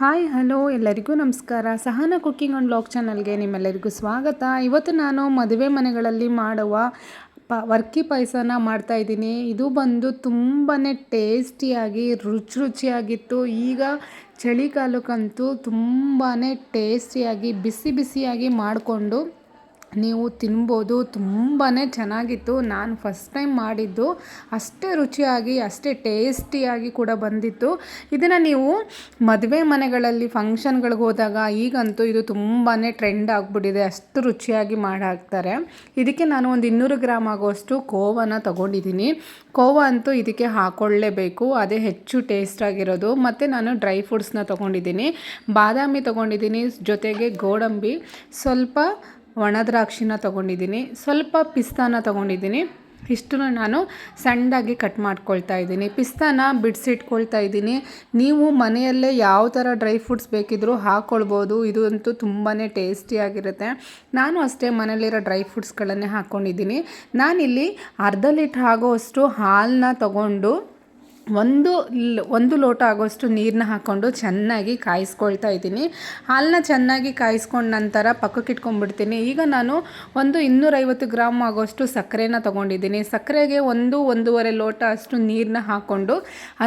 Hi, hello, ಎಲ್ಲರಿಗೂ ನಮಸ್ಕಾರ. ಸಹನ cooking and blog ಚಾನಲ್ಗೆ ನಿಮ್ಮೆಲ್ಲರಿಗೂ ಸ್ವಾಗತ. ಇವತ್ತು ನಾನು ಮದುವೆ ಮನೆಗಳಲ್ಲಿ ಮಾಡುವ ಪ, ವರ್ಕಿ ಪಾಯಸನ ಮಾಡ್ತಾಯಿದ್ದೀನಿ ಇದು ಬಂದು ತುಂಬಾ ಟೇಸ್ಟಿಯಾಗಿ, ರುಚಿ ರುಚಿಯಾಗಿತ್ತು. ಈಗ ಚಳಿಗಾಲಕ್ಕಂತೂ ತುಂಬಾ ಟೇಸ್ಟಿಯಾಗಿ, ಬಿಸಿ ಬಿಸಿಯಾಗಿ ಮಾಡಿಕೊಂಡು ನೀವು ತಿನ್ಬೋದು ತುಂಬಾ ಚೆನ್ನಾಗಿತ್ತು. ನಾನು ಫಸ್ಟ್ ಟೈಮ್ ಮಾಡಿದ್ದು. ಅಷ್ಟೇ ರುಚಿಯಾಗಿ, ಅಷ್ಟೇ ಟೇಸ್ಟಿಯಾಗಿ ಕೂಡ ಬಂದಿತ್ತು. ಇದನ್ನು ನೀವು ಮದುವೆ ಮನೆಗಳಲ್ಲಿ ಫಂಕ್ಷನ್ಗಳಿಗೆ ಹೋದಾಗ ಈಗಂತೂ ಇದು ತುಂಬಾ ಟ್ರೆಂಡ್ ಆಗಿಬಿಟ್ಟಿದೆ. ಅಷ್ಟು ರುಚಿಯಾಗಿ ಮಾಡಿ ಹಾಕ್ತಾರೆ ಇದಕ್ಕೆ ನಾನು ಒಂದು ಇನ್ನೂರು ಗ್ರಾಮ್ ಆಗೋಷ್ಟು ಕೋವನ ತೊಗೊಂಡಿದ್ದೀನಿ. ಕೋವ ಅಂತೂ ಇದಕ್ಕೆ ಹಾಕ್ಕೊಳ್ಳೇಬೇಕು ಅದೇ ಹೆಚ್ಚು ಟೇಸ್ಟ್ ಆಗಿರೋದು. ಮತ್ತು ನಾನು ಡ್ರೈ ಫ್ರೂಟ್ಸ್ನ ತೊಗೊಂಡಿದ್ದೀನಿ. ಬಾದಾಮಿ ತೊಗೊಂಡಿದ್ದೀನಿ. ಜೊತೆಗೆ ಗೋಡಂಬಿ. ಸ್ವಲ್ಪ ಒಣ ದ್ರಾಕ್ಷಿನ ತೊಗೊಂಡಿದ್ದೀನಿ. ಸ್ವಲ್ಪ ಪಿಸ್ತಾನ ತೊಗೊಂಡಿದ್ದೀನಿ. ಇಷ್ಟನ್ನು ನಾನು ಸಣ್ಣದಾಗಿ ಕಟ್ ಮಾಡ್ಕೊಳ್ತಾ ಇದ್ದೀನಿ. ಪಿಸ್ತಾನ ಬಿಡಿಸಿಟ್ಕೊಳ್ತಾ ಇದ್ದೀನಿ. ನೀವು ಮನೆಯಲ್ಲೇ ಯಾವ ಥರ ಡ್ರೈ ಫ್ರೂಟ್ಸ್ ಬೇಕಿದ್ರೂ ಹಾಕ್ಕೊಳ್ಬೋದು ಇದು ಅಂತೂ ತುಂಬಾ ಟೇಸ್ಟಿಯಾಗಿರುತ್ತೆ ನಾನು ಅಷ್ಟೇ ಮನೇಲಿರೋ ಡ್ರೈ ಫ್ರೂಟ್ಸ್ಗಳನ್ನೇ ಹಾಕ್ಕೊಂಡಿದ್ದೀನಿ ನಾನಿಲ್ಲಿ ಅರ್ಧ ಲೀಟ್ರ್ ಆಗೋವಷ್ಟು ಹಾಲನ್ನ ತಗೊಂಡು ಒಂದು ಒಂದು ಲೋಟ ಆಗೋಷ್ಟು ನೀರನ್ನ ಹಾಕ್ಕೊಂಡು ಚೆನ್ನಾಗಿ ಕಾಯಿಸ್ಕೊಳ್ತಾ ಇದ್ದೀನಿ. ಹಾಲನ್ನ ಚೆನ್ನಾಗಿ ಕಾಯಿಸ್ಕೊಂಡ ನಂತರ ಪಕ್ಕಕ್ಕೆ ಇಟ್ಕೊಂಡ್ಬಿಡ್ತೀನಿ. ಈಗ ನಾನು ಒಂದು ಇನ್ನೂರೈವತ್ತು ಗ್ರಾಮ್ ಆಗೋಷ್ಟು ಸಕ್ಕರೆನ ತೊಗೊಂಡಿದ್ದೀನಿ. ಸಕ್ಕರೆಗೆ ಒಂದು, ಒಂದೂವರೆ ಲೋಟ ಅಷ್ಟು ನೀರನ್ನ ಹಾಕ್ಕೊಂಡು,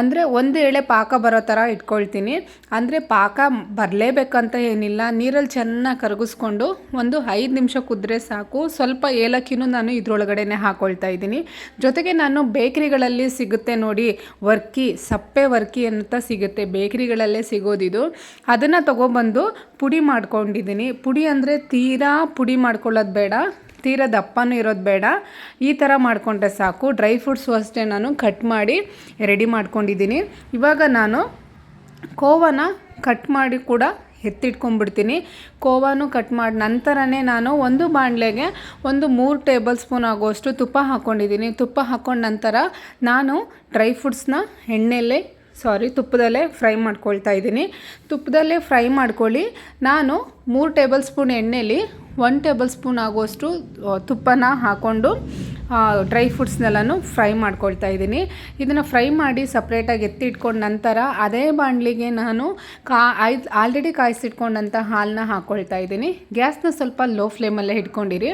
ಅಂದರೆ ಒಂದು ಎಳೆ ಪಾಕ ಬರೋ ಥರ ಇಟ್ಕೊಳ್ತೀನಿ. ಅಂದರೆ ಪಾಕ ಬರಲೇಬೇಕಂತ ಏನಿಲ್ಲ. ನೀರಲ್ಲಿ ಚೆನ್ನಾಗಿ ಕರಗಿಸ್ಕೊಂಡು ಒಂದು ಐದು ನಿಮಿಷ ಕುದ್ರೆ ಸಾಕು. ಸ್ವಲ್ಪ ಏಲಕ್ಕಿನೂ ನಾನು ಇದರೊಳಗಡೆನೆ ಹಾಕ್ಕೊಳ್ತಾ ಇದ್ದೀನಿ. ಜೊತೆಗೆ ನಾನು ಬೇಕ್ರಿಗಳಲ್ಲಿ ಸಿಗುತ್ತೆ ನೋಡಿ ವರ್ಕಿ, ಸಪ್ಪೆ ವರ್ಕಿ ಅಂತ ಸಿಗುತ್ತೆ. ಬೇಕ್ರಿಗಳಲ್ಲೇ ಸಿಗೋದಿದು. ಅದನ್ನು ತೊಗೊಬಂದು ಪುಡಿ ಮಾಡ್ಕೊಂಡಿದ್ದೀನಿ ಪುಡಿ ಅಂದರೆ ತೀರಾ ಪುಡಿ ಮಾಡ್ಕೊಳ್ಳೋದು ಬೇಡ, ತೀರ ದಪ್ಪನೂ ಇರೋದು ಬೇಡ. ಈ ಥರ ಮಾಡಿಕೊಂಡ್ರೆ ಸಾಕು. ಡ್ರೈ ಫ್ರೂಟ್ಸು ಅಷ್ಟೇ ನಾನು ಕಟ್ ಮಾಡಿ ರೆಡಿ ಮಾಡ್ಕೊಂಡಿದ್ದೀನಿ ಇವಾಗ ನಾನು ಕೋವನ ಕಟ್ ಮಾಡಿ ಕೂಡ ಎತ್ತಿಟ್ಕೊಂಡ್ಬಿಡ್ತೀನಿ. ಕೋವಾನು ಕಟ್ ಮಾಡಿ, ನಂತರನೇ ನಾನು ಒಂದು ಬಾಣಲೆಗೆ ಒಂದು ಮೂರು ಟೇಬಲ್ ಸ್ಪೂನ್ ಆಗುವಷ್ಟು ತುಪ್ಪ ಹಾಕ್ಕೊಂಡಿದ್ದೀನಿ ತುಪ್ಪ ಹಾಕ್ಕೊಂಡ ನಂತರ ನಾನು ಡ್ರೈ ಫ್ರೂಟ್ಸ್ನ ಎಣ್ಣೆಯಲ್ಲೇ ಸಾರಿ, ತುಪ್ಪದಲ್ಲೇ ಫ್ರೈ ಮಾಡ್ಕೊಳ್ತಾ ಇದ್ದೀನಿ. ತುಪ್ಪದಲ್ಲೇ ಫ್ರೈ ಮಾಡ್ಕೊಳ್ಳಿ. ನಾನು ಮೂರು ಟೇಬಲ್ ಸ್ಪೂನ್ ಎಣ್ಣೆಲಿ ಒನ್ ಟೇಬಲ್ ಸ್ಪೂನ್ ಆಗುವಷ್ಟು ತುಪ್ಪನ ಹಾಕ್ಕೊಂಡು ಡ್ರೈ ಫ್ರೂಟ್ಸ್ನೆಲ್ಲನೂ ಫ್ರೈ ಮಾಡ್ಕೊಳ್ತಾ ಇದ್ದೀನಿ. ಇದನ್ನು ಫ್ರೈ ಮಾಡಿ ಸಪ್ರೇಟಾಗಿ ಎತ್ತಿಟ್ಕೊಂಡ ನಂತರ ಅದೇ ಬಾಣಲಿಗೆ ನಾನು ಕಾ, ಐದು, ಆಲ್ರೆಡಿ ಕಾಯಿಸಿಟ್ಕೊಂಡಂಥ ಹಾಲನ್ನ ಹಾಕ್ಕೊಳ್ತಾ ಇದ್ದೀನಿ. ಗ್ಯಾಸ್ನ ಸ್ವಲ್ಪ ಲೋ ಫ್ಲೇಮಲ್ಲೇ ಇಟ್ಕೊಂಡಿರಿ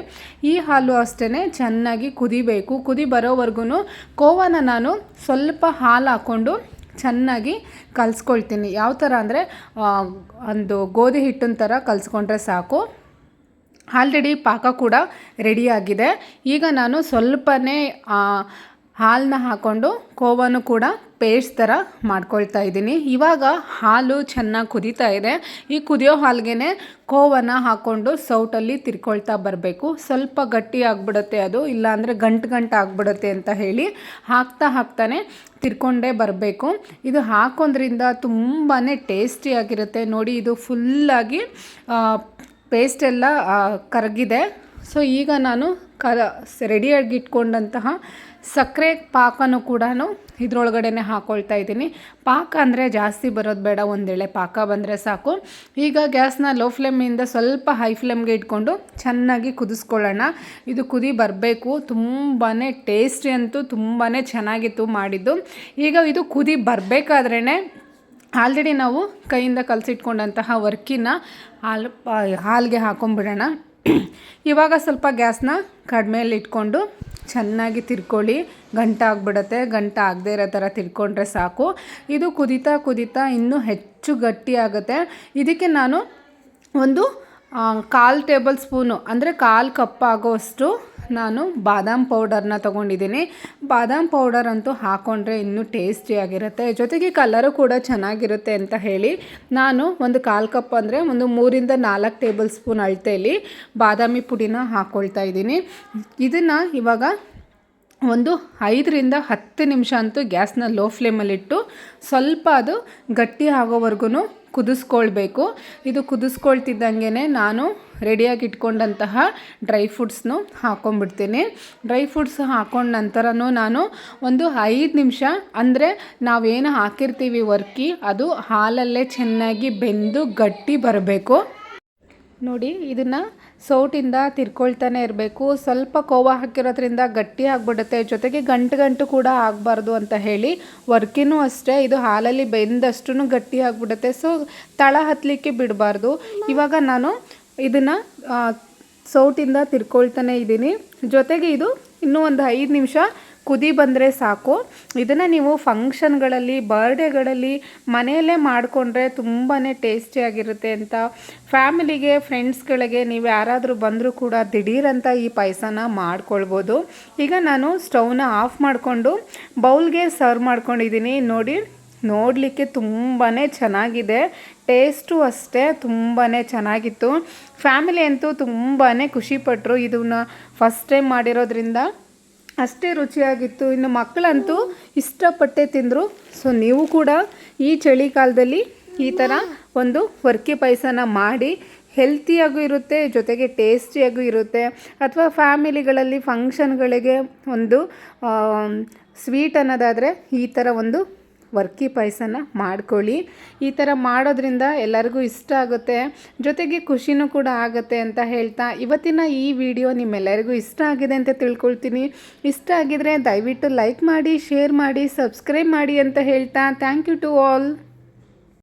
ಈ ಹಾಲು ಅಷ್ಟೇ ಚೆನ್ನಾಗಿ ಕುದಿಬೇಕು. ಕುದಿ ಬರೋವರೆಗೂ ಕೋವನ ನಾನು ಸ್ವಲ್ಪ ಹಾಲು ಹಾಕ್ಕೊಂಡು ಚೆನ್ನಾಗಿ ಕಲಿಸ್ಕೊಳ್ತೀನಿ. ಯಾವ ಥರ ಅಂದರೆ ಒಂದು ಗೋಧಿ ಹಿಟ್ಟಿನ ಥರ ಕಲಿಸ್ಕೊಂಡ್ರೆ ಸಾಕು. ಆಲ್ರೆಡಿ ಪಾಕ ಕೂಡ ರೆಡಿಯಾಗಿದೆ ಈಗ ನಾನು ಸ್ವಲ್ಪನೇ ಹಾಲನ್ನ ಹಾಕ್ಕೊಂಡು ಕೋವನ್ನು ಕೂಡ ಪೇಸ್ಟ್ ಥರ ಮಾಡ್ಕೊಳ್ತಾ ಇದ್ದೀನಿ. ಇವಾಗ ಹಾಲು ಚೆನ್ನಾಗಿ ಕುದೀತಾ ಇದೆ. ಈ ಕುದಿಯೋ ಹಾಲ್ಗೆ ಕೋವನ್ನು ಹಾಕ್ಕೊಂಡು ಸೌಟಲ್ಲಿ ತಿರ್ಕೊಳ್ತಾ ಬರಬೇಕು. ಸ್ವಲ್ಪ ಗಟ್ಟಿ ಆಗಿಬಿಡುತ್ತೆ ಅದು, ಇಲ್ಲಾಂದರೆ ಗಂಟು ಗಂಟು ಆಗಿಬಿಡುತ್ತೆ ಅಂತ ಹೇಳಿ ಹಾಕ್ತಾ ಹಾಕ್ತಾನೆ ತಿರ್ಕೊಂಡೇ ಬರಬೇಕು. ಇದು ಹಾಕೋದ್ರಿಂದ ತುಂಬಾ ಟೇಸ್ಟಿಯಾಗಿರುತ್ತೆ ನೋಡಿ, ಇದು ಫುಲ್ಲಾಗಿ ಪೇಸ್ಟ್ ಎಲ್ಲ ಕರಗಿದೆ. ಸೊ, ಈಗ ನಾನು ಕ, ರೆಡಿಯಾಗಿ ಇಟ್ಕೊಂಡಂತಹ ಸಕ್ಕರೆ ಪಾಕನೂ ಕೂಡ ಇದ್ರೊಳಗಡೆ ಹಾಕ್ಕೊಳ್ತಾ ಇದ್ದೀನಿ. ಪಾಕ ಅಂದರೆ ಜಾಸ್ತಿ ಬರೋದು ಬೇಡ, ಒಂದೇಳೆ ಪಾಕ ಬಂದರೆ ಸಾಕು. ಈಗ ಗ್ಯಾಸ್ನ ಲೋ ಫ್ಲೇಮಿಂದ ಸ್ವಲ್ಪ ಹೈ ಫ್ಲೇಮ್ಗೆ ಇಟ್ಕೊಂಡು ಚೆನ್ನಾಗಿ ಕುದಿಸ್ಕೊಳ್ಳೋಣ. ಇದು ಕುದಿ ಬರಬೇಕು ತುಂಬಾ ಟೇಸ್ಟಿ ಅಂತೂ ತುಂಬಾ ಚೆನ್ನಾಗಿತ್ತು ಮಾಡಿದ್ದು. ಈಗ ಇದು ಕುದಿ ಬರಬೇಕಾದ್ರೇ ಆಲ್ರೆಡಿ ನಾವು ಕೈಯಿಂದ ಕಲಸಿಟ್ಕೊಂಡಂತಹ ವರ್ಕಿನ ಹಾಲು ಹಾಲಿಗೆ ಹಾಕೊಂಡ್ಬಿಡೋಣ ಇವಾಗ ಸ್ವಲ್ಪ ಗ್ಯಾಸ್ನ ಕಡಿಮೆಯಲ್ಲಿ ಇಟ್ಕೊಂಡು ಚೆನ್ನಾಗಿ ತಿರ್ಕೊಳ್ಳಿ. ಗಂಟ ಆಗಿಬಿಡತ್ತೆ. ಗಂಟ ಆಗದೇ ಇರೋ ಥರ ತಿರ್ಕೊಂಡ್ರೆ ಸಾಕು. ಇದು ಕುದೀತಾ ಕುದೀತಾ ಇನ್ನೂ ಹೆಚ್ಚು ಗಟ್ಟಿ ಆಗುತ್ತೆ. ಇದಕ್ಕೆ ನಾನು ಒಂದು ಕಾಲು ಟೇಬಲ್ ಸ್ಪೂನು, ಅಂದರೆ ಕಾಲು ಕಪ್ ಆಗೋಷ್ಟು ನಾನು ಬಾದಾಮ್ ಪೌಡರ್ನ ತೊಗೊಂಡಿದ್ದೀನಿ. ಬಾದಾಮ್ ಪೌಡರ್ ಅಂತೂ ಹಾಕ್ಕೊಂಡ್ರೆ ಇನ್ನೂ ಟೇಸ್ಟಿಯಾಗಿರುತ್ತೆ ಜೊತೆಗೆ ಕಲರು ಕೂಡ ಚೆನ್ನಾಗಿರುತ್ತೆ ಅಂತ ಹೇಳಿ ನಾನು ಒಂದು ಕಾಲು ಕಪ್ ಅಂದರೆ ಒಂದು ಮೂರಿಂದ ನಾಲ್ಕು ಟೇಬಲ್ ಸ್ಪೂನ್ ಅಳತೆಯಲ್ಲಿ ಬಾದಾಮಿ ಪುಡಿನ ಹಾಕ್ಕೊಳ್ತಾ ಇದ್ದೀನಿ. ಇದನ್ನು ಇವಾಗ ಒಂದು ಐದರಿಂದ ಹತ್ತು ನಿಮಿಷ ಅಂತೂ ಗ್ಯಾಸ್ನ ಲೋ ಫ್ಲೇಮಲ್ಲಿಟ್ಟು ಸ್ವಲ್ಪ ಅದು ಗಟ್ಟಿ ಆಗೋವರೆಗೂ ಕುದಿಸ್ಕೊಳ್ಬೇಕು. ಇದು ಕುದಿಸ್ಕೊಳ್ತಿದ್ದಂಗೆ ನಾನು ರೆಡಿಯಾಗಿ ಇಟ್ಕೊಂಡಂತಹ ಡ್ರೈ ಫ್ರೂಟ್ಸ್ನು ಹಾಕ್ಕೊಂಬಿಡ್ತೀನಿ ಡ್ರೈ ಫ್ರೂಟ್ಸ್ ಹಾಕೊಂಡ ನಂತರನೂ ನಾನು ಒಂದು ಐದು ನಿಮಿಷ ಅಂದರೆ ನಾವೇನು ಹಾಕಿರ್ತೀವಿ ವರ್ಕಿ, ಅದು ಹಾಲಲ್ಲೇ ಚೆನ್ನಾಗಿ ಬೆಂದು ಗಟ್ಟಿ ಬರಬೇಕು. ನೋಡಿ, ಇದನ್ನು ಸೌಟಿಂದ ತಿರ್ಕೊಳ್ತಾನೆ ಇರಬೇಕು. ಸ್ವಲ್ಪ ಕೋವ ಹಾಕಿರೋದ್ರಿಂದ ಗಟ್ಟಿ ಆಗಿಬಿಡುತ್ತೆ. ಜೊತೆಗೆ ಗಂಟು ಗಂಟು ಕೂಡ ಆಗಬಾರ್ದು ಅಂತ ಹೇಳಿ ವರ್ಕಿನೂ ಅಷ್ಟೇ. ಇದು ಹಾಲಲ್ಲಿ ಬೆಂದಷ್ಟು ಗಟ್ಟಿ ಆಗಿಬಿಡುತ್ತೆ. ಸೊ, ತಳ ಹತ್ತಲಿಕ್ಕೆ ಬಿಡಬಾರ್ದು. ಇವಾಗ ನಾನು ಇದನ್ನು ಸೌಟಿಂದ ತಿರ್ಕೊಳ್ತಾನೆ ಇದ್ದೀನಿ ಜೊತೆಗೆ ಇದು ಇನ್ನೂ ಒಂದು ಐದು ನಿಮಿಷ ಕುದಿ ಬಂದರೆ ಸಾಕು. ಇದನ್ನು ನೀವು ಫಂಕ್ಷನ್ಗಳಲ್ಲಿ ಬರ್ಡೇಗಳಲ್ಲಿ ಮನೆಯಲ್ಲೇ ಮಾಡಿಕೊಂಡ್ರೆ ತುಂಬಾ ಟೇಸ್ಟಿಯಾಗಿರುತ್ತೆ ಅಂತ. ಫ್ಯಾಮಿಲಿಗೆ ಫ್ರೆಂಡ್ಸ್ಗಳಿಗೆ ನೀವು ಯಾರಾದರೂ ಬಂದರೂ ಕೂಡ ದಿಢೀರಂತ ಈ ಪಾಯಸನ ಮಾಡ್ಕೊಳ್ಬೋದು. ಈಗ ನಾನು ಸ್ಟೌವ್ನ ಆಫ್ ಮಾಡಿಕೊಂಡು ಬೌಲ್ಗೆ ಸರ್ವ್ ಮಾಡ್ಕೊಂಡಿದ್ದೀನಿ ನೋಡಿ, ನೋಡಲಿಕ್ಕೆ ತುಂಬಾ ಚೆನ್ನಾಗಿದೆ. ಟೇಸ್ಟು ಅಷ್ಟೇ ತುಂಬಾ ಚೆನ್ನಾಗಿತ್ತು. ಫ್ಯಾಮಿಲಿ ಅಂತೂ ತುಂಬಾ ಖುಷಿಪಟ್ಟರು ಇದನ್ನು ಫಸ್ಟ್ ಟೈಮ್ ಮಾಡಿರೋದ್ರಿಂದ ಅಷ್ಟೇ ರುಚಿಯಾಗಿತ್ತು. ಇನ್ನು ಮಕ್ಕಳಂತೂ ಇಷ್ಟಪಟ್ಟೆ ತಿಂದರು. ಸೊ ನೀವು ಕೂಡ ಈ ಚಳಿಗಾಲದಲ್ಲಿ ಈ ಥರ ಒಂದು ವರ್ಕಿ ಪಾಯಸನ ಮಾಡಿ ಹೆಲ್ತಿಯಾಗೂ ಇರುತ್ತೆ, ಜೊತೆಗೆ ಟೇಸ್ಟಿಯಾಗೂ ಇರುತ್ತೆ. ಅಥವಾ ಫ್ಯಾಮಿಲಿಗಳಲ್ಲಿ ಫಂಕ್ಷನ್ಗಳಿಗೆ ಒಂದು ಸ್ವೀಟ್ ಅನ್ನೋದಾದರೆ ಈ ಥರ ಒಂದು ವರ್ಕಿ ಪಾಯಸನ ಮಾಡ್ಕೊಳ್ಳಿ. ಈ ಥರ ಮಾಡೋದ್ರಿಂದ ಎಲ್ಲರಿಗೂ ಇಷ್ಟ ಆಗುತ್ತೆ. ಜೊತೆಗೆ ಖುಷಿನೂ ಕೂಡ ಆಗುತ್ತೆ ಅಂತ ಹೇಳ್ತಾ ಇವತ್ತಿನ ಈ ವಿಡಿಯೋ ನಿಮ್ಮೆಲ್ಲರಿಗೂ ಇಷ್ಟ ಆಗಿದೆ ಅಂತ ತಿಳ್ಕೊಳ್ತೀನಿ. ಇಷ್ಟ ಆಗಿದರೆ ದಯವಿಟ್ಟು ಲೈಕ್ ಮಾಡಿ, ಶೇರ್ ಮಾಡಿ, ಸಬ್ಸ್ಕ್ರೈಬ್ ಮಾಡಿ ಅಂತ ಹೇಳ್ತಾ. Thank you to all.